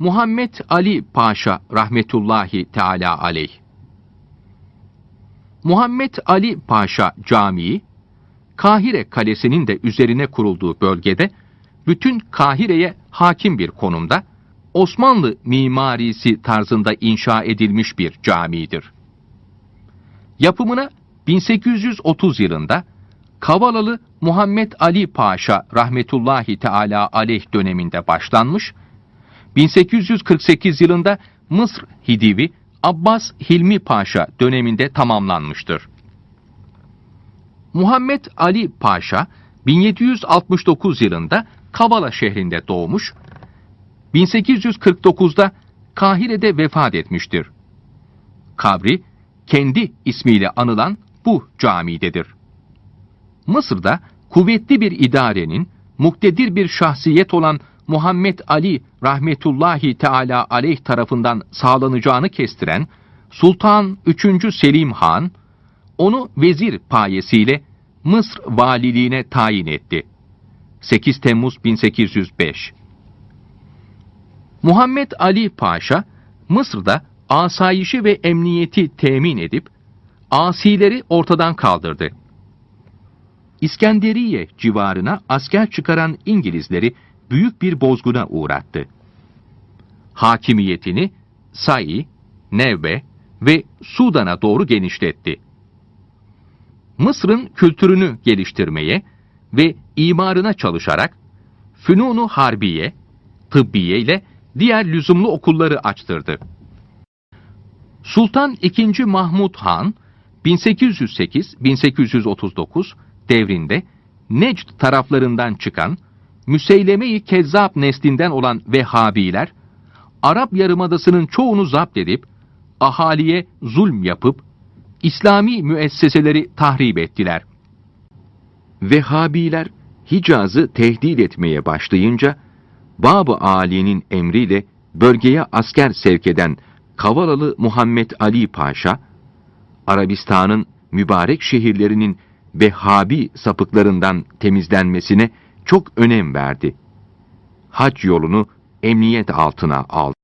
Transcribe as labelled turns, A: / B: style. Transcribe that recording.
A: Muhammed Ali Paşa rahmetullahi teala aleyh. Muhammed Ali Paşa Camii, Kahire Kalesi'nin de üzerine kurulduğu bölgede, bütün Kahire'ye hakim bir konumda, Osmanlı mimarisi tarzında inşa edilmiş bir camidir. Yapımına 1830 yılında Kavalalı Muhammed Ali Paşa rahmetullahi teala aleyh döneminde başlanmış, 1848 yılında Mısır Hidivi Abbas Hilmi Paşa döneminde tamamlanmıştır. Muhammed Ali Paşa 1769 yılında Kavala şehrinde doğmuş, 1849'da Kahire'de vefat etmiştir. Kabri kendi ismiyle anılan bu camidedir. Mısır'da kuvvetli bir idarenin muktedir bir şahsiyet olan Muhammed Ali rahmetullahi teala aleyh tarafından sağlanacağını kestiren Sultan 3. Selim Han, onu vezir payesiyle Mısır valiliğine tayin etti. 8 Temmuz 1805 Muhammed Ali Paşa, Mısır'da asayişi ve emniyeti temin edip, asileri ortadan kaldırdı. İskenderiye civarına asker çıkaran İngilizleri büyük bir bozguna uğrattı. Hakimiyetini Sai, Nevbe ve Sudan'a doğru genişletti. Mısır'ın kültürünü geliştirmeye ve imarına çalışarak Fünunu Harbiye, Tıbbiye ile diğer lüzumlu okulları açtırdı. Sultan II. Mahmud Han 1808-1839 devrinde Necd taraflarından çıkan Müseyleme-i neslinden olan Vehhabiler Arap Yarımadası'nın çoğunu zapt edip ahaliye zulm yapıp İslami müesseseleri tahrip ettiler. Vehhabiler Hicaz'ı tehdit etmeye başlayınca Bab-ı Ali'nin emriyle bölgeye asker sevk eden Kavalalı Muhammed Ali Paşa, Arabistan'ın mübarek şehirlerinin Vehhabi sapıklarından temizlenmesine çok önem verdi. Hac yolunu emniyet altına aldı.